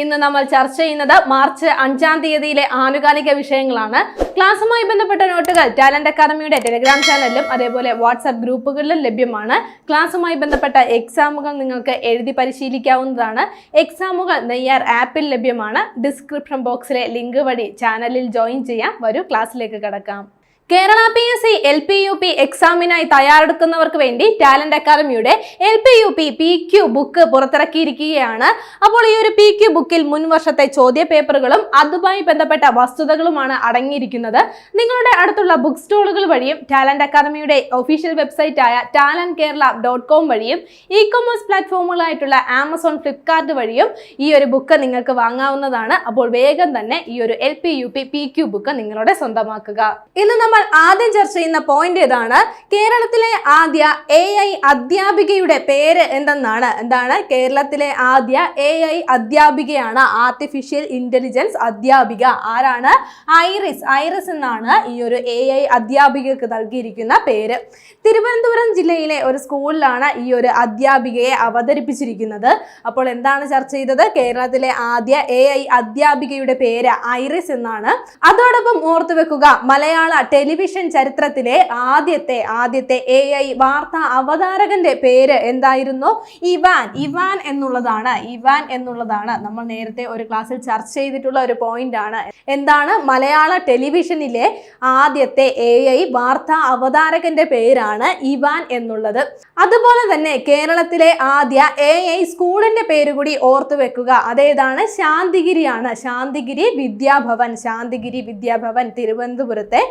ഇന്ന് നമ്മൾ ചർച്ച ചെയ്യുന്നത് മാർച്ച് അഞ്ചാം തീയതിയിലെ ആനുകാലിക വിഷയങ്ങളാണ്. ക്ലാസ്സുമായി ബന്ധപ്പെട്ട നോട്ടുകൾ ടാലന്റ് അക്കാദമിയുടെ ടെലിഗ്രാം ചാനലിലും അതേപോലെ വാട്സാപ്പ് ഗ്രൂപ്പുകളിലും ലഭ്യമാണ്. ക്ലാസ്സുമായി ബന്ധപ്പെട്ട എക്സാമുകൾ നിങ്ങൾക്ക് എഴുതി പരിശീലിക്കാവുന്നതാണ്. എക്സാമുകൾ നെയ്യാർ ആപ്പിൽ ലഭ്യമാണ്. ഡിസ്ക്രിപ്ഷൻ ബോക്സിലെ ലിങ്ക് വഴി ചാനലിൽ ജോയിൻ ചെയ്യാം. വരൂ ക്ലാസ്സിലേക്ക് കടക്കാം. Kerala P S C L P U P എക്സാമിനായി തയ്യാറെടുക്കുന്നവർക്ക് വേണ്ടി ടാലന്റ് അക്കാദമിയുടെ L P U P P Q book പുറത്തിറക്കിയിരിക്കുകയാണ്. അപ്പോൾ ഈ ഒരു പി ക്യു ബുക്കിൽ മുൻ വർഷത്തെ ചോദ്യ പേപ്പറുകളും അതുമായി ബന്ധപ്പെട്ട വസ്തുതകളുമാണ് അടങ്ങിയിരിക്കുന്നത്. നിങ്ങളുടെ അടുത്തുള്ള ബുക്ക് സ്റ്റോളുകൾ വഴിയും ടാലന്റ് അക്കാദമിയുടെ ഒഫീഷ്യൽ വെബ്സൈറ്റായ ടാലന്റ് കേരള ഡോട്ട് കോം വഴിയും ഇ കൊമേഴ്സ് പ്ലാറ്റ്ഫോമുകളായിട്ടുള്ള ആമസോൺ ഫ്ലിപ്കാർട്ട് വഴിയും ഈ ഒരു ബുക്ക് നിങ്ങൾക്ക് വാങ്ങാവുന്നതാണ്. അപ്പോൾ വേഗം തന്നെ ഈ ഒരു L P U P P Q book നിങ്ങളുടെ സ്വന്തമാക്കുക. ഇന്ന് നമ്മൾ ആദ്യം ചർച്ച ചെയ്യുന്ന പോയിന്റ് ഏതാണ്? കേരളത്തിലെ ആദ്യ എ ഐ അധ്യാപികയുടെ പേര് എന്തെന്നാണ്? എന്താണ്? കേരളത്തിലെ ആദ്യ എ ഐ അധ്യാപികയാണ് ആർട്ടിഫിഷ്യൽ ഇന്റലിജൻസ് അധ്യാപിക. ആരാണ്? ഐറിസ് ഐറിസ് എന്നാണ് ഈ ഒരു എ ഐ അധ്യാപികക്ക് നൽകിയിരിക്കുന്ന പേര്. തിരുവനന്തപുരം ജില്ലയിലെ ഒരു സ്കൂളിലാണ് ഈ ഒരു അധ്യാപികയെ അവതരിപ്പിച്ചിരിക്കുന്നത്. അപ്പോൾ എന്താണ് ചർച്ച ചെയ്തത്? കേരളത്തിലെ ആദ്യ എ ഐ അധ്യാപികയുടെ പേര് ഐറിസ് എന്നാണ്. അതോടൊപ്പം ഓർത്തു വെക്കുക മലയാള ടെലിവിഷൻ ചരിത്രത്തിലെ ആദ്യത്തെ ആദ്യത്തെ എ ഐ വാർത്താ അവതാരകന്റെ പേര് എന്തായിരുന്നു? ഇവാൻ ഇവാൻ എന്നുള്ളതാണ് ഇവാൻ എന്നുള്ളതാണ്. നമ്മൾ നേരത്തെ ഒരു ക്ലാസ്സിൽ ചർച്ച ചെയ്തിട്ടുള്ള ഒരു പോയിന്റ് ആണ്. എന്താണ്? മലയാള ടെലിവിഷനിലെ ആദ്യത്തെ എ ഐ വാർത്താ അവതാരകന്റെ പേരാണ് ഇവാൻ എന്നുള്ളത്. അതുപോലെ തന്നെ കേരളത്തിലെ ആദ്യ എ ഐ സ്കൂളിന്റെ പേര് കൂടി ഓർത്തു വെക്കുക. അതേതാണ്? ശാന്തിഗിരിയാണ്. ശാന്തിഗിരി വിദ്യാഭവൻ ശാന്തിഗിരി വിദ്യാഭവൻ തിരുവനന്തപുരത്തെ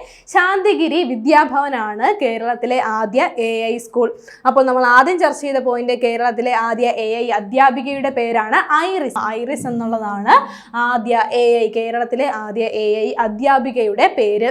ശാന്തിഗിരി വിദ്യാഭവനാണ് കേരളത്തിലെ ആദ്യ എ ഐ സ്കൂൾ അപ്പോൾ നമ്മൾ ആദ്യം ചർച്ച ചെയ്ത പോയിന്റ് കേരളത്തിലെ ആദ്യ എ ഐ അധ്യാപികയുടെ പേരാണ് ഐറിസ്. ഐറിസ് എന്നുള്ളതാണ് ആദ്യ എ ഐ കേരളത്തിലെ ആദ്യ എ ഐ അധ്യാപികയുടെ പേര്.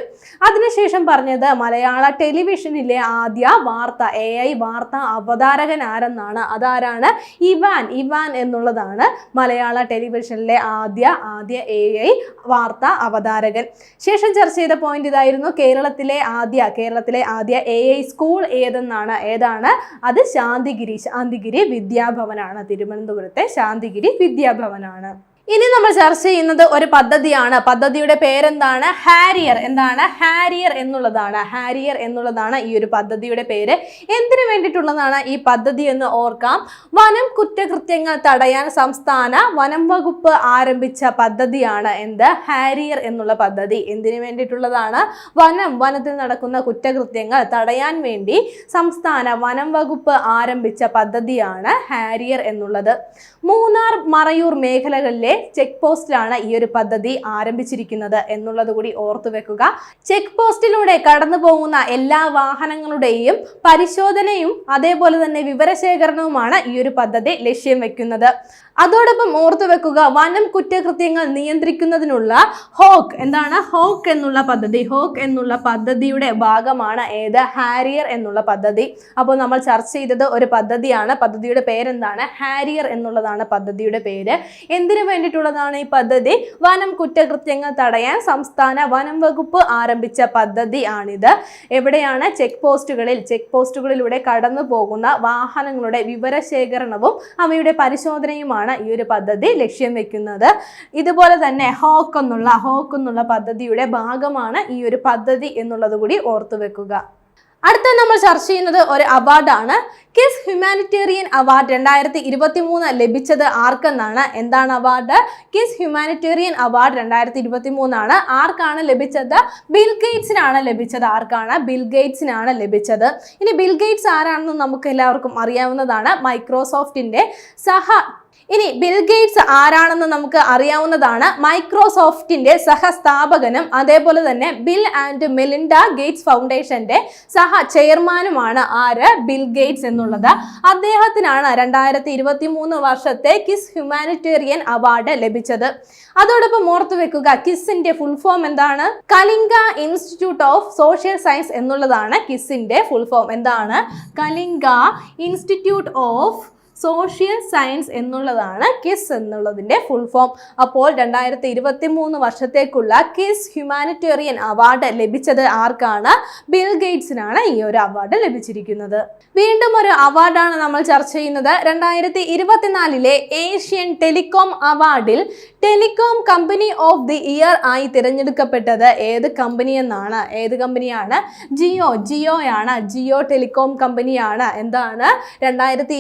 അതിനുശേഷം പറഞ്ഞത് മലയാള ടെലിവിഷനിലെ ആദ്യ വാർത്ത എ ഐ വാർത്ത അവതാരകൻ ആരെന്നാണ് അതാരാണ്? ഇവാൻ. ഇവാൻ എന്നുള്ളതാണ് മലയാള ടെലിവിഷനിലെ ആദ്യ ആദ്യ എ ഐ വാർത്ത അവതാരകൻ. ശേഷം ചർച്ച ചെയ്ത പോയിന്റ് ഇതായിരുന്നു കേരളത്തിലെ ആദ്യ കേരളത്തിലെ ആദ്യ എ ഐ സ്കൂൾ ഏതെന്നാണ്? ഏതാണ്? അത് ശാന്തിഗിരി ശാന്തിഗിരി വിദ്യാഭവനാണ്. തിരുവനന്തപുരത്തെ ശാന്തിഗിരി വിദ്യാഭവനാണ്. ഇനി നമ്മൾ ചർച്ച ചെയ്യുന്നത് ഒരു പദ്ധതിയാണ്. പദ്ധതിയുടെ പേരെന്താണ്? ഹാരിയർ. എന്താണ്? ഹാരിയർ എന്നുള്ളതാണ്. ഹാരിയർ എന്നുള്ളതാണ് ഈ ഒരു പദ്ധതിയുടെ പേര്. എന്തിനു വേണ്ടിയിട്ടുള്ളതാണ് ഈ പദ്ധതി എന്ന് ഓർക്കാം. വനം കുറ്റകൃത്യങ്ങൾ തടയാൻ സംസ്ഥാന വനം വകുപ്പ് ആരംഭിച്ച പദ്ധതിയാണ് എന്ത്? ഹാരിയർ എന്നുള്ള പദ്ധതി. എന്തിനു വേണ്ടിയിട്ടുള്ളതാണ്? വനം വനത്തിൽ നടക്കുന്ന കുറ്റകൃത്യങ്ങൾ തടയാൻ വേണ്ടി സംസ്ഥാന വനം വകുപ്പ് ആരംഭിച്ച പദ്ധതിയാണ് ഹാരിയർ എന്നുള്ളത്. മൂന്നാർ മറയൂർ മേഖലകളിലെ ചെക്ക് പോസ്റ്റിലാണ് ഈ ഒരു പദ്ധതി ആരംഭിച്ചിരിക്കുന്നത് എന്നുള്ളത് കൂടി ഓർത്തു വെക്കുക. ചെക്ക് പോസ്റ്റിലൂടെ കടന്നു പോകുന്ന എല്ലാ വാഹനങ്ങളുടെയും പരിശോധനയും അതേപോലെ തന്നെ വിവരശേഖരണവുമാണ് ഈ ഒരു പദ്ധതി ലക്ഷ്യം വെക്കുന്നത്. അതോടൊപ്പം ഓർത്തു വെക്കുക വനം കുറ്റകൃത്യങ്ങൾ നിയന്ത്രിക്കുന്നതിനുള്ള ഹോക്ക്. എന്താണ്? ഹോക്ക് എന്നുള്ള പദ്ധതി. ഹോക്ക് എന്നുള്ള പദ്ധതിയുടെ ഭാഗമാണ് ഏത്? ഹാരിയർ എന്നുള്ള പദ്ധതി. അപ്പോൾ നമ്മൾ ചർച്ച ചെയ്തത് ഒരു പദ്ധതിയാണ്. പദ്ധതിയുടെ പേരെന്താണ്? ഹാരിയർ എന്നുള്ളതാണ് പദ്ധതിയുടെ പേര്. എന്തിനു വേണ്ടിയിട്ടുള്ളതാണ് ഈ പദ്ധതി? വനം കുറ്റകൃത്യങ്ങൾ തടയാൻ സംസ്ഥാന വനം വകുപ്പ് ആരംഭിച്ച പദ്ധതി ആണിത്. എവിടെയാണ്? ചെക്ക് പോസ്റ്റുകളിൽ. ചെക്ക് പോസ്റ്റുകളിലൂടെ കടന്നു പോകുന്ന വാഹനങ്ങളുടെ വിവരശേഖരണവും അവയുടെ പരിശോധനയുമാണ്. ഈ ഒരു പദ്ധതി ലക്ഷ്യം വെക്കുന്നത്. ഇതുപോലെ തന്നെ ഹോക്ക് എന്നുള്ള ഹോക്ക് എന്നുള്ള പദ്ധതിയുടെ ഭാഗമാണ് ഈ ഒരു പദ്ധതി എന്നുള്ളത് കൂടി ഓർത്തു വെക്കുക. അടുത്ത നമ്മൾ ചർച്ച ചെയ്യുന്നത് ഒരു അവാർഡാണ് കിസ് ഹ്യൂമാനിറ്റേറിയൻ അവാർഡ് രണ്ടായിരത്തി ഇരുപത്തി മൂന്ന് ലഭിച്ചത് ആർക്കെന്നാണ്? എന്താണ് അവാർഡ് കിസ് ഹ്യൂമാനിറ്റേറിയൻ അവാർഡ് രണ്ടായിരത്തി ഇരുപത്തി മൂന്നാണ് ആർക്കാണ് ലഭിച്ചത്? ബിൽ ഗേറ്റ്സിനാണ് ലഭിച്ചത്. ആർക്കാണ്? ബിൽ ഗേറ്റ്സിനാണ് ലഭിച്ചത്. ഇനി ബിൽ ഗേറ്റ്സ് ആരാണെന്ന് നമുക്ക് എല്ലാവർക്കും അറിയാവുന്നതാണ് മൈക്രോസോഫ്റ്റിന്റെ സഹ ഇനി ബിൽ ഗേറ്റ്സ് ആരാണെന്ന് നമുക്ക് അറിയാവുന്നതാണ് മൈക്രോസോഫ്റ്റിന്റെ സഹസ്ഥാപകനും അതേപോലെ തന്നെ ബിൽ ആൻഡ് മെലിൻഡ ഗേറ്റ്സ് ഫൗണ്ടേഷന്റെ സഹ ചെയർമാനുമാണ് ആര് ബിൽ ഗേറ്റ്സ് എന്നുള്ളത്. അദ്ദേഹത്തിനാണ് രണ്ടായിരത്തി ഇരുപത്തി മൂന്ന് വർഷത്തെ കിസ് ഹ്യൂമാനിറ്റേറിയൻ അവാർഡ് ലഭിച്ചത്. അതോടൊപ്പം ഓർത്തു വെക്കുക കിസിന്റെ ഫുൾ ഫോം എന്താണ്? Kalinga institute of social science എന്നുള്ളതാണ് കിസിന്റെ ഫുൾ ഫോം. എന്താണ്? Kalinga institute of social science എന്നുള്ളതാണ് കിസ് എന്നുള്ളതിന്റെ ഫുൾ ഫോം അപ്പോൾ രണ്ടായിരത്തി ഇരുപത്തി മൂന്ന് വർഷത്തേക്കുള്ള കിസ് ഹ്യൂമാനിറ്റേറിയൻ അവാർഡ് ലഭിച്ചത് ആർക്കാണ്? ബിൽ ഗേറ്റ്സിനാണ് ഈ ഒരു അവാർഡ് ലഭിച്ചിരിക്കുന്നത്. വീണ്ടും ഒരു അവാർഡാണ് നമ്മൾ ചർച്ച ചെയ്യുന്നത്. രണ്ടായിരത്തി ഇരുപത്തിനാലിലെ Asian telecom അവാർഡിൽ telecom company of the year ആയി തിരഞ്ഞെടുക്കപ്പെട്ടത് ഏത് കമ്പനി എന്നാണ്? ഏത് കമ്പനിയാണ് ജിയോ ജിയോയാണ് ജിയോ ടെലികോം കമ്പനിയാണ് എന്താണ്? രണ്ടായിരത്തി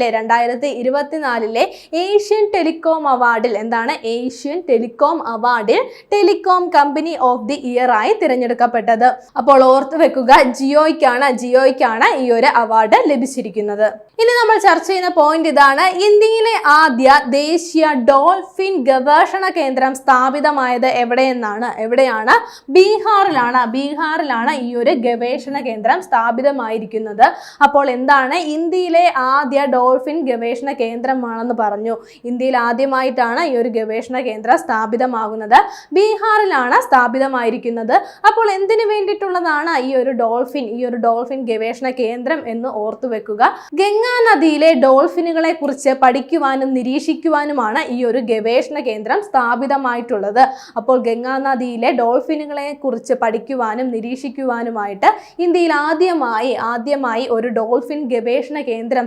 ഇരുപത്തിനാലിലെ രണ്ടായിരത്തി ഇരുപത്തിനാലിലെ ഏഷ്യൻ ടെലികോം അവാർഡിൽ എന്താണ്? Asian telecom അവാർഡിൽ telecom company of the year ആയി തിരഞ്ഞെടുക്കപ്പെട്ടത്. അപ്പോൾ ഓർത്ത് വെക്കുക ജിയോയ്ക്കാണ് ജിയോയ്ക്കാണ് ഈ ഒരു അവാർഡ് ലഭിച്ചിരിക്കുന്നത്. ഇനി നമ്മൾ ചർച്ച ചെയ്യുന്ന പോയിന്റ് ഇതാണ്. ഇന്ത്യയിലെ ആദ്യ ദേശീയ ഡോൾഫിൻ ഗവേഷണ കേന്ദ്രം സ്ഥാപിതമായത് എവിടെയെന്നാണ്? എവിടെയാണ്? ബീഹാറിലാണ്. ബീഹാറിലാണ് ഈ ഒരു ഗവേഷണ കേന്ദ്രം സ്ഥാപിതമായിരിക്കുന്നത്. അപ്പോൾ എന്താണ്? ഇന്ത്യയിലെ ആദ്യ ഡോൾഫിൻ ഗവേഷണ കേന്ദ്രമാണെന്ന് പറഞ്ഞു. ഇന്ത്യയിൽ ആദ്യമായിട്ടാണ് ഈ ഒരു ഗവേഷണ കേന്ദ്രം സ്ഥാപിതമാകുന്നത്. ബീഹാറിലാണ് സ്ഥാപിതമായിരിക്കുന്നത്. അപ്പോൾ എന്തിനു വേണ്ടിയിട്ടുള്ളതാണ് ഈ ഒരു ഡോൾഫിൻ ഈ ഒരു ഡോൾഫിൻ ഗവേഷണ കേന്ദ്രം എന്ന് ഓർത്തു വെക്കുക. ഗംഗാ നദിയിലെ ഡോൾഫിനുകളെ കുറിച്ച് പഠിക്കുവാനും നിരീക്ഷിക്കുവാനുമാണ് ഈ ഒരു ഗവേഷണ കേന്ദ്രം സ്ഥാപിതമായിട്ടുള്ളത്. അപ്പോൾ ഗംഗാ നദിയിലെ ഡോൾഫിനുകളെ കുറിച്ച് പഠിക്കുവാനും നിരീക്ഷിക്കുവാനുമായിട്ട് ഇന്ത്യയിൽ ആദ്യമായി ആദ്യമായി ഒരു ഡോൾഫിൻ ഗവേഷണ കേന്ദ്രം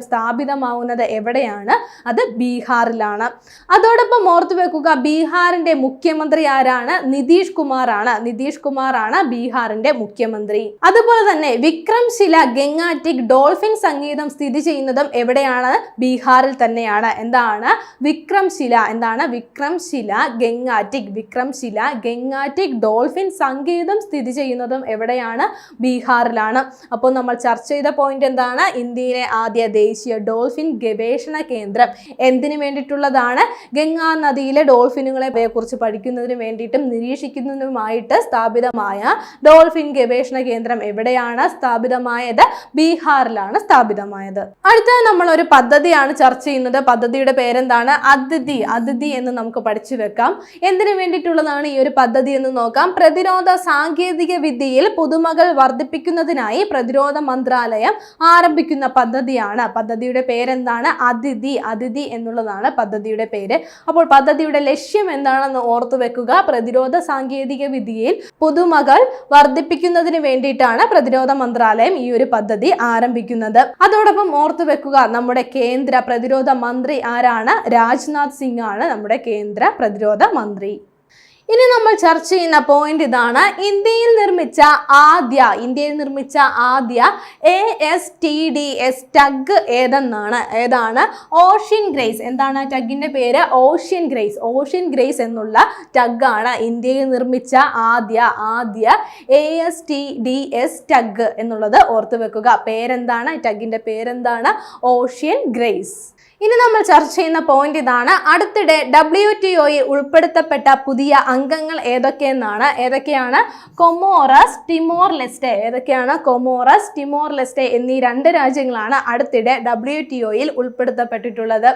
സ്ഥാപിതമാവുന്നത് എവിടെയാണ്? അത് ബീഹാറിലാണ്. അതോടൊപ്പം ഓർത്തു വെക്കുക ബീഹാറിന്റെ മുഖ്യമന്ത്രി ആരാണ്? നിതീഷ് കുമാറാണ്. നിതീഷ് കുമാറാണ് ബീഹാറിന്റെ മുഖ്യമന്ത്രി. അതുപോലെ തന്നെ വിക്രംശില ഗംഗാറ്റിക് ഡോൾഫിൻ സംഗീതം സ്ഥിതി ചെയ്യുന്നതും എവിടെയാണ്? ബീഹാറിൽ തന്നെയാണ്. എന്താണ്? വിക്രംശില എന്താണ്? Vikramshila Gangetic. Vikramshila Gangetic dolphin സംഗീതം സ്ഥിതി ചെയ്യുന്നതും എവിടെയാണ്? ബീഹാറിലാണ്. അപ്പോൾ നമ്മൾ ചർച്ച ചെയ്ത പോയിന്റ് എന്താണ്? ഇന്ത്യയിലെ ആദ്യ ദേശീയ ഡോൾഫിൻ ഗവേഷണ കേന്ദ്രം എന്തിനു വേണ്ടിയിട്ടുള്ളതാണ്? ഗംഗാ നദിയിലെ ഡോൾഫിനുകളെ കുറിച്ച് പഠിക്കുന്നതിന് വേണ്ടിയിട്ടും നിരീക്ഷിക്കുന്നതിനുമായിട്ട് സ്ഥാപിതമായ ഡോൾഫിൻ ഗവേഷണ കേന്ദ്രം എവിടെയാണ് സ്ഥാപിതമായത്? ബീഹാറിലാണ് സ്ഥാപിതമായത്. അടുത്ത നമ്മൾ ഒരു പദ്ധതിയാണ് ചർച്ച ചെയ്യുന്നത്. പദ്ധതിയുടെ പേരെന്താണ്? അതിഥി. അതിഥി എന്ന് നമുക്ക് പഠിച്ചു വെക്കാം. എന്തിനു വേണ്ടിയിട്ടുള്ളതാണ് ഈ ഒരു പദ്ധതി എന്ന് നോക്കാം. പ്രതിരോധ സാങ്കേതിക വിദ്യയിൽ പുതുമകൾ വർദ്ധിപ്പിക്കുന്നതിനായി പ്രതിരോധ മന്ത്രാലയം ആരംഭിക്കുന്ന പദ്ധതിയാണ്. പദ്ധതിയുടെ പേരെന്താണ്? അതിഥി. അതിഥി എന്നുള്ളതാണ് പദ്ധതിയുടെ പേര്. അപ്പോൾ പദ്ധതിയുടെ ലക്ഷ്യം എന്താണെന്ന് ഓർത്തു വെക്കുക. പ്രതിരോധ സാങ്കേതിക വിദ്യയിൽ പുതുമകൾ വർദ്ധിപ്പിക്കുന്നതിന് വേണ്ടിയിട്ടാണ് പ്രതിരോധ മന്ത്രാലയം ഈ ഒരു പദ്ധതി ആരംഭിക്കുന്നത്. അതോടൊപ്പം ഓർത്തു വെക്കുക നമ്മുടെ കേന്ദ്ര പ്രതിരോധ മന്ത്രി ആരാണ്? രാജ്നാഥ് സിംഗ് ആണ് നമ്മുടെ കേന്ദ്ര പ്രതിരോധ മന്ത്രി. ഇനി നമ്മൾ ചർച്ച ചെയ്യുന്ന പോയിന്റ് ഇതാണ്. ഇന്ത്യയിൽ നിർമ്മിച്ച ആദ്യ ഇന്ത്യയിൽ നിർമ്മിച്ച ആദ്യ A S T D S tug ഏതെന്നാണ്? ഏതാണ്? ഓഷ്യൻ ഗ്രേസ് എന്താണ് ടഗിന്റെ പേര്? ഓഷ്യൻ ഗ്രേസ് ഓഷ്യൻ ഗ്രേസ് എന്നുള്ള ടഗാണ് ഇന്ത്യയിൽ നിർമ്മിച്ച ആദ്യ ആദ്യ A S T D S tug എന്നുള്ളത് ഓർത്തു വെക്കുക. പേരെന്താണ്? ടഗിന്റെ പേരെന്താണ്? ഓഷ്യൻ ഗ്രേസ് ഇനി നമ്മൾ ചർച്ച ചെയ്യുന്ന പോയിന്റ് ഇതാണ്. അടുത്തിടെ ഡബ്ല്യു ടി ഒയിൽ ഉൾപ്പെടുത്തപ്പെട്ട പുതിയ അംഗങ്ങൾ ഏതൊക്കെയെന്നാണ്. ഏതൊക്കെയാണ്? കൊമോറസ് ടിമോർ ലെസ്റ്റെ ഏതൊക്കെയാണ്? കൊമോറസ് ടിമോർ ലെസ്റ്റെ എന്നീ രണ്ട് രാജ്യങ്ങളാണ് അടുത്തിടെ ഡബ്ല്യു ടി ഒയിൽ ഉൾപ്പെടുത്തപ്പെട്ടിട്ടുള്ളത്.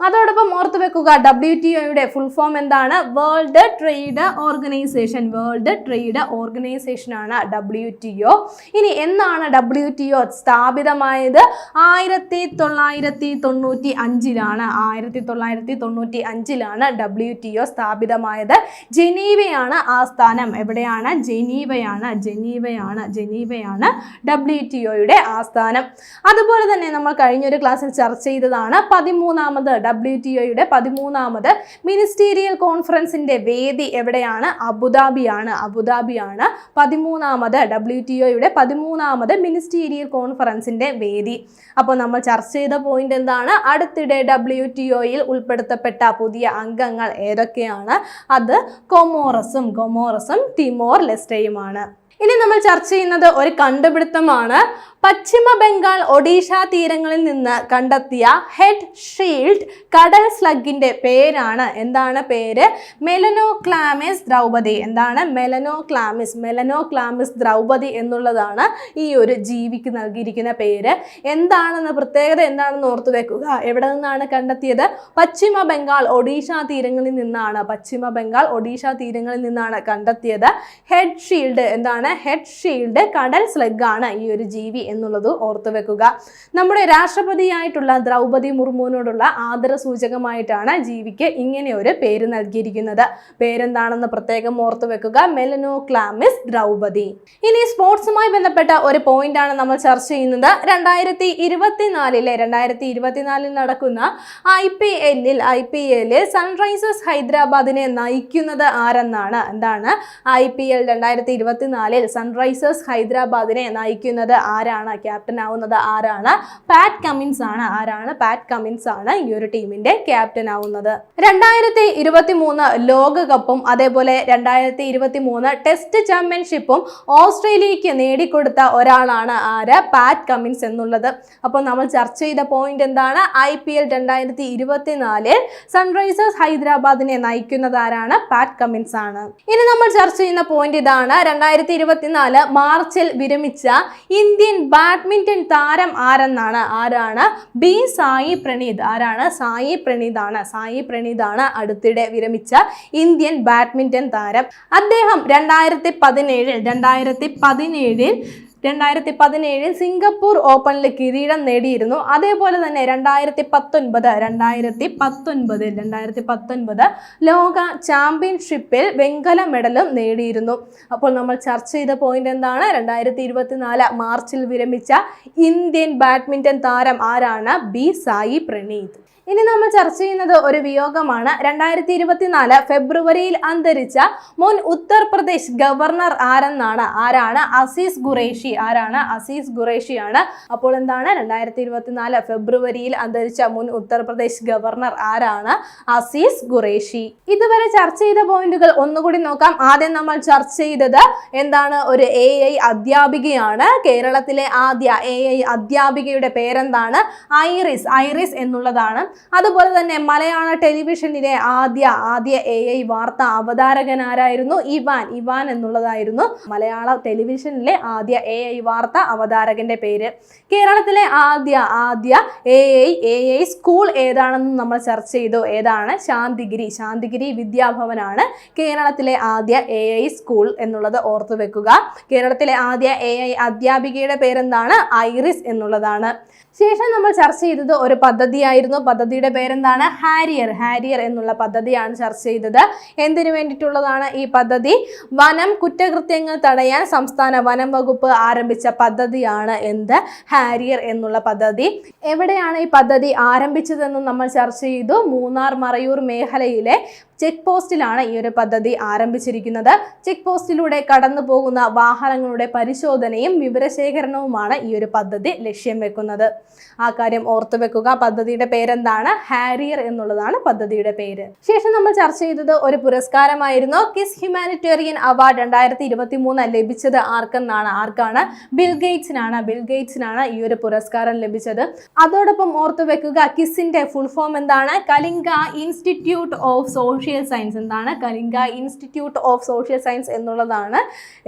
അതോടൊപ്പം ഓർത്തു വെക്കുക ഡബ്ല്യു ടി ഒയുടെ ഫുൾ ഫോം എന്താണ്? World trade organisation world trade organisation ആണ് ഡബ്ല്യു ടി ഒ ഇനി എന്നാണ് ഡബ്ല്യു ടി ഒ സ്ഥാപിതമായത്? ആയിരത്തി തൊള്ളായിരത്തി തൊണ്ണൂറ്റി അഞ്ചിലാണ് ആയിരത്തി തൊള്ളായിരത്തി തൊണ്ണൂറ്റി അഞ്ചിലാണ് ഡബ്ല്യു ടി ഒ സ്ഥാപിതമായത്. ജനീവയാണ് ആസ്ഥാനം എവിടെയാണ്? ജനീവയാണ് ജനീവയാണ് ജനീവയാണ് ഡബ്ല്യു ടി ഒയുടെ ആസ്ഥാനം അതുപോലെ തന്നെ നമ്മൾ കഴിഞ്ഞൊരു ക്ലാസ്സിൽ ചർച്ച ചെയ്തതാണ് പതിമൂന്നാമത് ഡബ്ല്യു ടി ഒയുടെ പതിമൂന്നാമത് മിനിസ്റ്റീരിയൽ കോൺഫറൻസിന്റെ വേദി എവിടെയാണ്? അബുദാബിയാണ്. അബുദാബിയാണ് പതിമൂന്നാമത് ഡബ്ല്യു ടി ഒയുടെ പതിമൂന്നാമത് മിനിസ്റ്റീരിയൽ കോൺഫറൻസിന്റെ വേദി. അപ്പോൾ നമ്മൾ ചർച്ച ചെയ്ത പോയിന്റ് എന്താണ്? അടുത്തിടെ ഡബ്ല്യു ടി ഒയിൽ ഉൾപ്പെടുത്തപ്പെട്ട പുതിയ അംഗങ്ങൾ ഏതൊക്കെയാണ്? അത് കൊമോറസും കൊമോറസും ടിമോർ ലെസ്റ്റയുമാണ്. ഇനി നമ്മൾ ചർച്ച ചെയ്യുന്നത് ഒരു കണ്ടുപിടുത്തമാണ്. പശ്ചിമ ബംഗാൾ ഒഡീഷ തീരങ്ങളിൽ നിന്ന് കണ്ടെത്തിയ ഹെഡ് ഷീൽഡ് കടൽ സ്ലഗിന്റെ പേരാണ്. എന്താണ് പേര്? മെലനോ ക്ലാമിസ് ദ്രൗപദി. എന്താണ് മെലനോ ക്ലാമിസ് മെലനോ ക്ലാമിസ് ദ്രൗപദി എന്നുള്ളതാണ് ഈ ഒരു ജീവിക്ക് നൽകിയിരിക്കുന്ന പേര്. എന്താണെന്ന് പ്രത്യേകത എന്താണെന്ന് ഓർത്തു വെക്കുക. എവിടെ നിന്നാണ് കണ്ടെത്തിയത്? പശ്ചിമ ബംഗാൾ ഒഡീഷ തീരങ്ങളിൽ നിന്നാണ്. പശ്ചിമ ബംഗാൾ ഒഡീഷ തീരങ്ങളിൽ നിന്നാണ് കണ്ടെത്തിയത്. ഹെഡ് ഷീൽഡ് എന്താണ്? ഹെഡ് ഷീൽഡ് കടൽ സ്ലഗ് ആണ് ഈ ഒരു ജീവി എന്നുള്ളത് ഓർത്തു വെക്കുക. നമ്മുടെ രാഷ്ട്രപതിയായിട്ടുള്ള ദ്രൗപതി മുർമുവിനോടുള്ള ആദര സൂചകമായിട്ടാണ് ജീവിക്ക് ഇങ്ങനെ ഒരു പേര് നൽകിയിരിക്കുന്നത്. പേരെന്താണെന്ന് പ്രത്യേകം ഓർത്തു വെക്കുക. മെലനോ ക്ലാമിസ് ദ്രൗപതി ഇനി സ്പോർട്സുമായി ബന്ധപ്പെട്ട ഒരു പോയിന്റ് ആണ് നമ്മൾ ചർച്ച ചെയ്യുന്നത്. രണ്ടായിരത്തി ഇരുപത്തിനാലിലെ രണ്ടായിരത്തി ഇരുപത്തിനാലിൽ നടക്കുന്ന ഐ പി എല്ലിൽ ഐ പി എല്ലിൽ സൺറൈസേഴ്സ് ഹൈദരാബാദിനെ നയിക്കുന്നത് ആരെന്നാണ്? എന്താണ്? ഐ പി എൽ രണ്ടായിരത്തി ഇരുപത്തിനാലിൽ സൺറൈസേഴ്സ് ഹൈദരാബാദിനെ നയിക്കുന്നത് ആരാണ്? ക്യാപ്റ്റൻ ആവുന്നത് ആരാണ്? പാറ്റ് കമ്മിൻസ് ആണ്. ആരാണ്? പാറ്റ് കമ്മിൻസ് ആണ് ഈ ഒരു ടീമിന്റെ ക്യാപ്റ്റൻ ആവുന്നത്. രണ്ടായിരത്തി ഇരുപത്തി മൂന്ന് ലോകകപ്പും അതേപോലെ രണ്ടായിരത്തി ഇരുപത്തി മൂന്ന് ടെസ്റ്റ് ചാമ്പ്യൻഷിപ്പും ഓസ്ട്രേലിയക്ക് നേടിക്കൊടുത്ത ഒരാളാണ് ആര്? പാറ്റ് കമ്മിൻസ് എന്നുള്ളത്. അപ്പോൾ നമ്മൾ ചർച്ച ചെയ്ത പോയിന്റ് എന്താണ്? ഐ പി എൽ രണ്ടായിരത്തി ഇരുപത്തിനാലിൽ സൺറൈസേഴ്സ് ഹൈദരാബാദിനെ നയിക്കുന്നത് ആരാണ്? പാറ്റ് കമ്മിൻസ് ആണ്. ഇനി നമ്മൾ ചർച്ച ചെയ്യുന്ന പോയിന്റ് ഇതാണ്. രണ്ടായിരത്തി ഇരുപത്തിനാല് മാർച്ചിൽ വിരമിച്ച ഇന്ത്യൻ ബാഡ്മിന്റൺ താരം ആരെന്നാണ്? ആരാണ്? ബി സായി പ്രണീത്. ആരാണ്? സായി പ്രണീത് ആണ് സായി പ്രണീത് ആണ് അടുത്തിടെ വിരമിച്ച ഇന്ത്യൻ ബാഡ്മിന്റൺ താരം. അദ്ദേഹം രണ്ടായിരത്തി പതിനേഴിൽ രണ്ടായിരത്തി പതിനേഴിൽ രണ്ടായിരത്തി പതിനേഴിൽ സിംഗപ്പൂർ ഓപ്പണിൽ കിരീടം നേടിയിരുന്നു. അതേപോലെ തന്നെ രണ്ടായിരത്തി പത്തൊൻപത് രണ്ടായിരത്തി പത്തൊൻപതിൽ രണ്ടായിരത്തി പത്തൊൻപത് ലോക ചാമ്പ്യൻഷിപ്പിൽ വെങ്കല മെഡലും നേടിയിരുന്നു. അപ്പോൾ നമ്മൾ ചർച്ച ചെയ്ത പോയിന്റ് എന്താണ്? രണ്ടായിരത്തി ഇരുപത്തിനാല് മാർച്ചിൽ വിരമിച്ച ഇന്ത്യൻ ബാഡ്മിന്റൺ താരം ആരാണ്? ബി സായി പ്രണീത്. ഇനി നമ്മൾ ചർച്ച ചെയ്യുന്നത് ഒരു വിയോഗമാണ്. രണ്ടായിരത്തി ഇരുപത്തിനാല് ഫെബ്രുവരിയിൽ അന്തരിച്ച മുൻ ഉത്തർപ്രദേശ് ഗവർണർ ആരെന്നാണ്? ആരാണ്? അസീസ് ഖുറേഷി. ആരാണ്? അസീസ് ഖുറേഷിയാണ്. അപ്പോൾ എന്താണ്? രണ്ടായിരത്തി ഇരുപത്തിനാല് ഫെബ്രുവരിയിൽ അന്തരിച്ച മുൻ ഉത്തർപ്രദേശ് ഗവർണർ ആരാണ്? അസീസ് ഖുറേഷി. ഇതുവരെ ചർച്ച ചെയ്ത പോയിന്റുകൾ ഒന്നുകൂടി നോക്കാം. ആദ്യം നമ്മൾ ചർച്ച ചെയ്തത് എന്താണ്? ഒരു എ ഐ അധ്യാപികയാണ്. കേരളത്തിലെ ആദ്യ എ ഐ അധ്യാപികയുടെ പേരെന്താണ്? ഐറിസ്. ഐറിസ് എന്നുള്ളതാണ്. അതുപോലെ തന്നെ മലയാള ടെലിവിഷനിലെ ആദ്യ ആദ്യ എ ഐ വാർത്ത അവതാരകനാരായിരുന്നു ഇവാൻ. ഇവാൻ എന്നുള്ളതായിരുന്നു മലയാള ടെലിവിഷനിലെ ആദ്യ എ ഐ വാർത്ത അവതാരകന്റെ പേര്. കേരളത്തിലെ ആദ്യ ആദ്യ A I A I school ഏതാണെന്ന് നമ്മൾ ചർച്ച ചെയ്തു. ഏതാണ്? ശാന്തിഗിരി. ശാന്തിഗിരി വിദ്യാഭവനാണ് കേരളത്തിലെ ആദ്യ എ ഐ സ്കൂൾ എന്നുള്ളത് ഓർത്തു വെക്കുക. കേരളത്തിലെ ആദ്യ എ ഐ അധ്യാപികയുടെ പേരെന്താണ്? ഐറിസ് എന്നുള്ളതാണ്. ശേഷം നമ്മൾ ചർച്ച ചെയ്തത് ഒരു പദ്ധതിയായിരുന്നു. പദ്ധതിയുടെ പേരെന്താണ്? ഹാരിയർ. ഹാരിയർ എന്നുള്ള പദ്ധതിയാണ് ചർച്ച ചെയ്തത്. എന്തിനു വേണ്ടിയിട്ടുള്ളതാണ് ഈ പദ്ധതി? വനം കുറ്റകൃത്യങ്ങൾ തടയാൻ സംസ്ഥാന വനം വകുപ്പ് ആരംഭിച്ച പദ്ധതിയാണ് എന്ത്? ഹാരിയർ എന്നുള്ള പദ്ധതി. എവിടെയാണ് ഈ പദ്ധതി ആരംഭിച്ചതെന്നും നമ്മൾ ചർച്ച ചെയ്തു? മൂന്നാർ മറയൂർ മേഖലയിലെ ചെക്ക് പോസ്റ്റിലാണ് ഈ ഒരു പദ്ധതി ആരംഭിച്ചിരിക്കുന്നത്. ചെക്ക് പോസ്റ്റിലൂടെ കടന്നു പോകുന്ന വാഹനങ്ങളുടെ പരിശോധനയും വിവരശേഖരണവുമാണ് ഈ ഒരു പദ്ധതി ലക്ഷ്യം വെക്കുന്നത്. ആ കാര്യം ഓർത്തു വെക്കുക. പദ്ധതിയുടെ പേരെന്താണ്? ഹാരിയർ എന്നുള്ളതാണ് പദ്ധതിയുടെ പേര്. ശേഷം നമ്മൾ ചർച്ച ചെയ്തത് ഒരു പുരസ്കാരമായിരുന്നു. കിസ് ഹ്യൂമാനിറ്റേറിയൻ അവാർഡ് രണ്ടായിരത്തി ഇരുപത്തി മൂന്ന് ലഭിച്ചത് ആർക്കെന്നാണ്? ആർക്കാണ്? ബിൽ ഗേറ്റ്സിനാണ്. ബിൽ ഗേറ്റ്സിനാണ് ഈ ഒരു പുരസ്കാരം ലഭിച്ചത്. അതോടൊപ്പം ഓർത്തു വെക്കുക കിസിന്റെ ഫുൾ ഫോം എന്താണ്? Kalinga institute of social science എന്താണ്? Kalinga institute of social science എന്നുള്ളതാണ്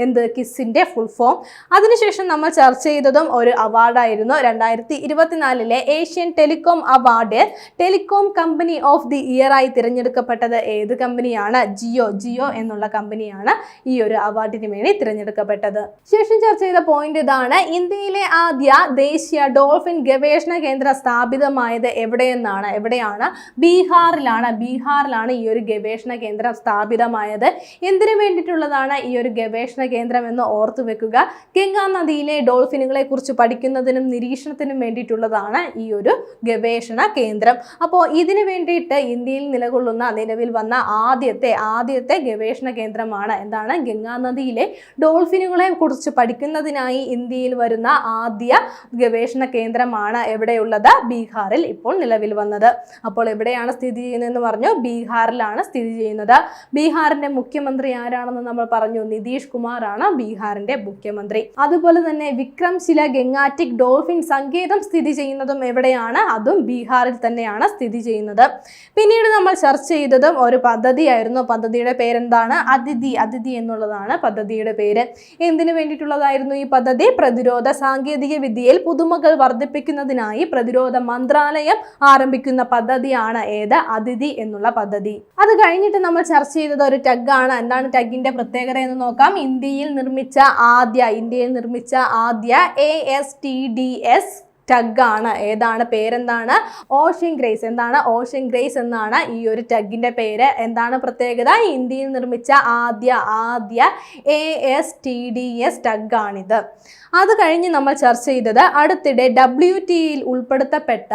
എന്ത്? കിസിന്റെ ഫുൾ ഫോം അതിനുശേഷം നമ്മൾ ചർച്ച ചെയ്തതും ഒരു അവാർഡായിരുന്നു രണ്ടായിരത്തി ഇരുപത്തിനാലിലെ Asian telecom award telecom company of the year ആയി തിരഞ്ഞെടുക്കപ്പെട്ടത് ഏത് കമ്പനിയാണ് ജിയോ ജിയോ എന്നുള്ള കമ്പനിയാണ് ഈ ഒരു അവാർഡിന് വേണ്ടി തിരഞ്ഞെടുക്കപ്പെട്ടത്. ശേഷം ചർച്ച ചെയ്ത പോയിന്റ് ഇതാണ് ഇന്ത്യയിലെ ആദ്യ ദേശീയ ഡോൾഫിൻ ഗവേഷണ കേന്ദ്രം സ്ഥാപിതമായത് എവിടെയെന്നാണ്? എവിടെയാണ്? ബീഹാറിലാണ്. ബീഹാറിലാണ് ഈ ഒരു ഗവേഷണ കേന്ദ്രം സ്ഥാപിതമായത്? എന്തിനു വേണ്ടിയിട്ടുള്ളതാണ് ഈ ഒരു ഗവേഷണ കേന്ദ്രം എന്ന് ഓർത്തു വെക്കുക? ഗംഗാ നദിയിലെ ഡോൾഫിനുകളെ കുറിച്ച് പഠിക്കുന്നതിനും നിരീക്ഷണത്തിനും വേണ്ടിയിട്ടുള്ളതാണ് ഈ ഒരു ഗവേഷണ കേന്ദ്രം. അപ്പോൾ ഇതിനു വേണ്ടിയിട്ട് ഇന്ത്യയിൽ നിലകൊള്ളുന്ന നിലവിൽ വന്ന ആദ്യത്തെ ആദ്യത്തെ ഗവേഷണ കേന്ദ്രമാണ് എന്താണ്? ഗംഗാ നദിയിലെ ഡോൾഫിനുകളെ കുറിച്ച് പഠിക്കുന്നതിനായി ഇന്ത്യയിൽ വരുന്ന ആദ്യ ഗവേഷണ കേന്ദ്രമാണ് എവിടെയുള്ളത്? ബീഹാറിൽ ഇപ്പോൾ നിലവിൽ വന്നത്. അപ്പോൾ എവിടെയാണ് സ്ഥിതി ചെയ്യുന്നതെന്ന് പറഞ്ഞു? ബീഹാറിലാണ് സ്ഥിതി ചെയ്യുന്നത്. ബീഹാറിന്റെ മുഖ്യമന്ത്രി ആരാണെന്ന് നമ്മൾ പറഞ്ഞു. നിതീഷ് കുമാർ ആണ് ബീഹാറിന്റെ മുഖ്യമന്ത്രി. അതുപോലെ തന്നെ വിക്രംശില ഗംഗാറ്റിക് ഡോൾഫിൻ സങ്കേതം സ്ഥിതി ചെയ്യുന്നതും എവിടെയാണ്? അതും ബീഹാറിൽ തന്നെയാണ് സ്ഥിതി ചെയ്യുന്നത്. പിന്നീട് നമ്മൾ ചർച്ച ചെയ്തതും ഒരു പദ്ധതിയായിരുന്നു. പദ്ധതിയുടെ പേരെന്താണ്? അതിഥി. അതിഥി എന്നുള്ളതാണ് പദ്ധതിയുടെ പേര്. എന്തിനു വേണ്ടിയിട്ടുള്ളതായിരുന്നു ഈ പദ്ധതി? പ്രതിരോധ സാങ്കേതിക വിദ്യയിൽ പുതുമകൾ വർദ്ധിപ്പിക്കുന്നതിനായി പ്രതിരോധ മന്ത്രാലയം ആരംഭിക്കുന്ന പദ്ധതിയാണ് ഏത്? അതിഥി എന്നുള്ള പദ്ധതി. അത് അത് കഴിഞ്ഞിട്ട് നമ്മൾ ചർച്ച ചെയ്തത് ഒരു ടഗാണ് എന്താണ് ടഗിന്റെ പ്രത്യേകത എന്ന് നോക്കാം. ഇന്ത്യയിൽ നിർമ്മിച്ച ആദ്യ ഇന്ത്യയിൽ നിർമ്മിച്ച ആദ്യ A S T D S ടഗാണ് ഏതാണ് പേരെന്താണ്? ഓഷ്യൻ ഗ്രേസ് എന്താണ് ഓഷ്യൻ ഗ്രേസ് എന്നാണ് ഈ ഒരു ടഗിന്റെ പേര്. എന്താണ് പ്രത്യേകത? ഇന്ത്യയിൽ നിർമ്മിച്ച ആദ്യ ആദ്യ A S T D S ടഗാണിത് അത് കഴിഞ്ഞ് നമ്മൾ ചർച്ച ചെയ്തത് അടുത്തിടെ ഡബ്ല്യു ടിയിൽ ഉൾപ്പെടുത്തപ്പെട്ട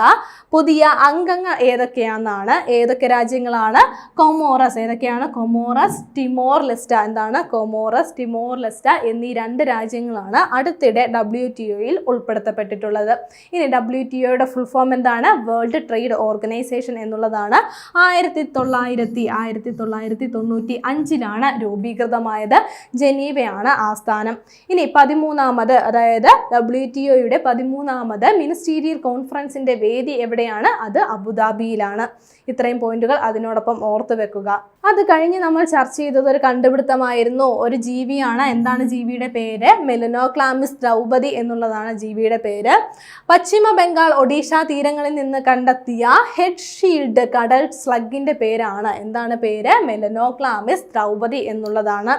പുതിയ അംഗങ്ങൾ ഏതൊക്കെയാണെന്നാണ്. ഏതൊക്കെ രാജ്യങ്ങളാണ്? കൊമോറസ് ഏതൊക്കെയാണ്? കൊമോറസ് ടിമോർ ലെസ്റ്റ എന്താണ്? കൊമോറസ് ടിമോർ ലെസ്റ്റ എന്നീ രണ്ട് രാജ്യങ്ങളാണ് അടുത്തിടെ ഡബ്ല്യു ടി ഒയിൽ ഉൾപ്പെടുത്തപ്പെട്ടിട്ടുള്ളത്. ഇനി ഡബ്ല്യു ടി ഒയുടെ ഫുൾ ഫോം എന്താണ്? വേൾഡ് ട്രേഡ് ഓർഗനൈസേഷൻ എന്നുള്ളതാണ്. ആയിരത്തി തൊള്ളായിരത്തി ആയിരത്തി തൊള്ളായിരത്തി തൊണ്ണൂറ്റി അഞ്ചിലാണ് രൂപീകൃതമായത് ജനീവയാണ് ആസ്ഥാനം ഇനി പതിമൂന്നാമത് അതായത് ഡബ്ല്യു ടി ഒയുടെ പതിമൂന്നാമത് മിനിസ്റ്റീരിയൽ കോൺഫറൻസിന്റെ വേദി എവിടെയാണ്? അത് അബുദാബിയിലാണ്. ഇത്രയും പോയിന്റുകൾ അതിനോടൊപ്പം ഓർത്ത് വെക്കുക. അത് കഴിഞ്ഞ് നമ്മൾ ചർച്ച ചെയ്തത് ഒരു കണ്ടുപിടുത്തമായിരുന്നു. ഒരു ജീവിയാണ്. എന്താണ് ജീവിയുടെ പേര്? മെലനോക്ലാമിസ് ദ്രൗപതി എന്നുള്ളതാണ് ജീവിയുടെ പേര്. പശ്ചിമ ബംഗാൾ ഒഡീഷ തീരങ്ങളിൽ നിന്ന് കണ്ടെത്തിയ ഹെഡ് ഷീൽഡ് കടൽ സ്ലഗിന്റെ പേരാണ്. എന്താണ് പേര്? മെലനോക്ലാമിസ് ദ്രൗപതി എന്നുള്ളതാണ്.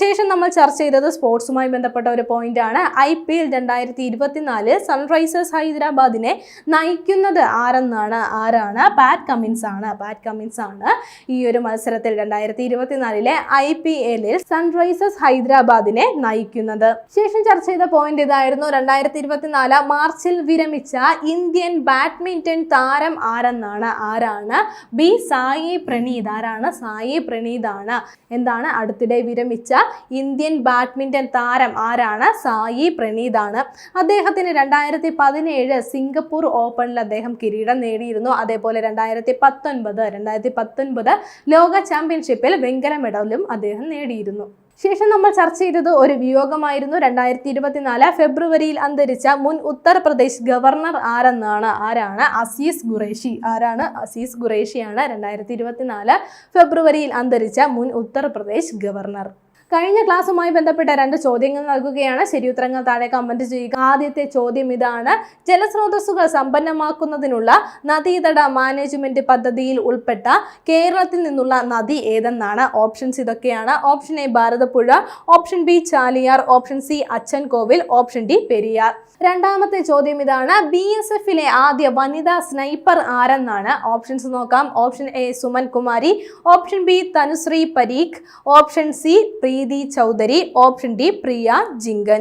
ശേഷം നമ്മൾ ചർച്ച ചെയ്തത് സ്പോർട്സുമായി ബന്ധപ്പെട്ട ഒരു പോയിന്റ് ആണ്. ഐ പി എൽ രണ്ടായിരത്തി ഇരുപത്തിനാല് സൺറൈസേഴ്സ് ഹൈദരാബാദിനെ നയിക്കുന്നത് ആരെന്നാണ്? ആരാണ്? പാറ്റ് കമ്മിൻസ് ആണ്. പാറ്റ് കമ്മിൻസ് ആണ് ഈ ഒരു മത്സരത്തിൽ രണ്ടായിരത്തി ഇരുപത്തിനാലിലെ ഐ പി എല്ലിൽ സൺറൈസേഴ്സ് ഹൈദരാബാദിനെ നയിക്കുന്നത്. ശേഷം ചർച്ച ചെയ്ത പോയിന്റ് ഇതായിരുന്നു. രണ്ടായിരത്തി ഇരുപത്തിനാല് മാർച്ചിൽ വിരമിച്ച ഇന്ത്യൻ ബാഡ്മിന്റൺ താരം ആരെന്നാണ്? ആരാണ്? ബി സായി പ്രണീത്. ആരാണ്? സായി പ്രണീത് ആണ് എന്താണ് അടുത്തിടെ വിരമിച്ച ഇന്ത്യൻ ബാഡ്മിന്റൺ താരം ആരാണ്? സായി പ്രണീത് ആണ് അദ്ദേഹത്തിന് രണ്ടായിരത്തി പതിനേഴ് സിംഗപ്പൂർ ഓപ്പണിൽ അദ്ദേഹം കിരീടം നേടിയിരുന്നു. അതേപോലെ രണ്ടായിരത്തി പത്തൊൻപത് രണ്ടായിരത്തി പത്തൊൻപത് ലോക ചാമ്പ്യൻഷിപ്പിൽ വെങ്കല മെഡലും അദ്ദേഹം നേടിയിരുന്നു. ശേഷം നമ്മൾ ചർച്ച ചെയ്തത് ഒരു വിയോഗമായിരുന്നു. രണ്ടായിരത്തി ഇരുപത്തിനാല് ഫെബ്രുവരിയിൽ അന്തരിച്ച മുൻ ഉത്തർപ്രദേശ് ഗവർണർ ആരെന്നാണ്? ആരാണ്? അസീസ് ഖുറേഷി. ആരാണ്? അസീസ് ഖുറേഷിയാണ് രണ്ടായിരത്തി ഇരുപത്തിനാല് ഫെബ്രുവരിയിൽ അന്തരിച്ച മുൻ ഉത്തർപ്രദേശ് ഗവർണർ. കഴിഞ്ഞ ക്ലാസ്സുമായി ബന്ധപ്പെട്ട രണ്ട് ചോദ്യങ്ങൾ നൽകുകയാണ്. ശരിയുത്തരങ്ങൾ താഴെ കമന്റ് ചെയ്യുക. ആദ്യത്തെ ചോദ്യം ഇതാണ്. ജലസ്രോതസ്സുകൾ സമ്പന്നമാക്കുന്നതിനുള്ള നദീതട മാനേജ്മെന്റ് പദ്ധതിയിൽ ഉൾപ്പെട്ട കേരളത്തിൽ നിന്നുള്ള നദി ഏതെന്നാണ്? ഓപ്ഷൻസ് ഇതൊക്കെയാണ്. Option A Bharathapuzha. Option B Chaliyar. Option C Achankovil option D Periyar. രണ്ടാമത്തെ ചോദ്യം ഇതാണ്. ബി എസ് എഫിലെ ആദ്യ വനിതാ സ്നൈപ്പർ ആരെന്നാണ്? ഓപ്ഷൻസ് നോക്കാം. Option A Suman Kumari. Option B Tanushree Pareek. Option C Preeti Chaudhary option D Priya Jingan.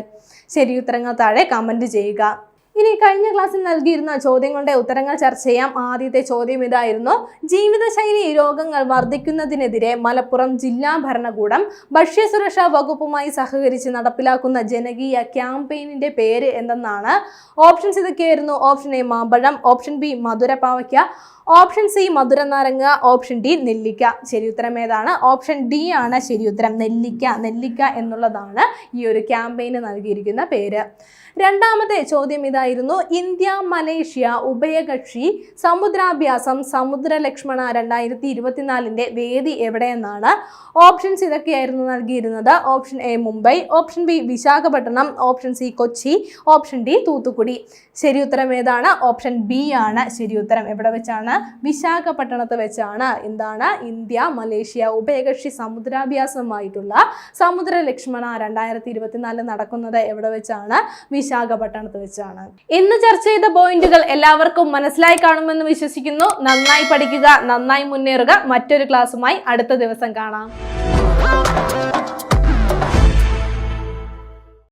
ശരി ഉത്തരങ്ങൾ താഴെ കമന്റ് ചെയ്യുക. ഇനി കഴിഞ്ഞ ക്ലാസ്സിൽ നൽകിയിരുന്ന ചോദ്യങ്ങളുടെ ഉത്തരങ്ങൾ ചർച്ച ചെയ്യാം. ആദ്യത്തെ ചോദ്യം ഇതായിരുന്നു. ജീവിതശൈലി രോഗങ്ങൾ വർദ്ധിക്കുന്നതിനെതിരെ മലപ്പുറം ജില്ലാ ഭരണകൂടം ഭക്ഷ്യസുരക്ഷാ വകുപ്പുമായി സഹകരിച്ച് നടപ്പിലാക്കുന്ന ജനകീയ ക്യാമ്പയിനിന്റെ പേര് എന്തെന്നാണ്? ഓപ്ഷൻസ് ഇതൊക്കെയായിരുന്നു. ഓപ്ഷൻ എ മാമ്പഴം ഓപ്ഷൻ ബി മധുരപ്പാവയ്ക്ക ഓപ്ഷൻ സി മധുര നാരങ്ങ ഓപ്ഷൻ ഡി നെല്ലിക്ക. ശരി ഉത്തരം ഏതാണ്? ഓപ്ഷൻ ഡി ആണ് ശരി ഉത്തരം. നെല്ലിക്ക നെല്ലിക്ക എന്നുള്ളതാണ് ഈ ഒരു ക്യാമ്പയിന് നൽകിയിരിക്കുന്ന പേര്. രണ്ടാമത്തെ ചോദ്യം ഇതായിരുന്നു. ഇന്ത്യ മലേഷ്യ ഉഭയകക്ഷി സമുദ്രാഭ്യാസം സമുദ്ര ലക്ഷ്മണ രണ്ടായിരത്തി ഇരുപത്തിനാലിന്റെ വേദി എവിടെയെന്നാണ്? ഓപ്ഷൻസ് ഇതൊക്കെയായിരുന്നു നൽകിയിരുന്നത്. Option A Mumbai option B Visakhapatnam option C Kochi option D Thoothukudi. ശരി ഉത്തരം ഏതാണ്? ഓപ്ഷൻ ബി ആണ്. ശരി ഉത്തരം എവിടെ വെച്ചാണ്? വിശാഖപട്ടണത്ത് വെച്ചാണ് എന്താണ് ഇന്ത്യ മലേഷ്യ ഉഭയകക്ഷി സമുദ്രാഭ്യാസമായിട്ടുള്ള സമുദ്ര ലക്ഷ്മണ രണ്ടായിരത്തി ഇരുപത്തിനാലിൽ നടക്കുന്നത് എവിടെ വെച്ചാണ്? വിശാഖപട്ടണത്ത് വെച്ചാണ്. ഇന്ന് ചർച്ച ചെയ്ത പോയിന്റുകൾ എല്ലാവർക്കും മനസ്സിലായി കാണുമെന്ന് വിശ്വസിക്കുന്നു. നന്നായി പഠിക്കുക നന്നായി മുന്നേറുക. മറ്റൊരു ക്ലാസ്സുമായി അടുത്ത ദിവസം കാണാം.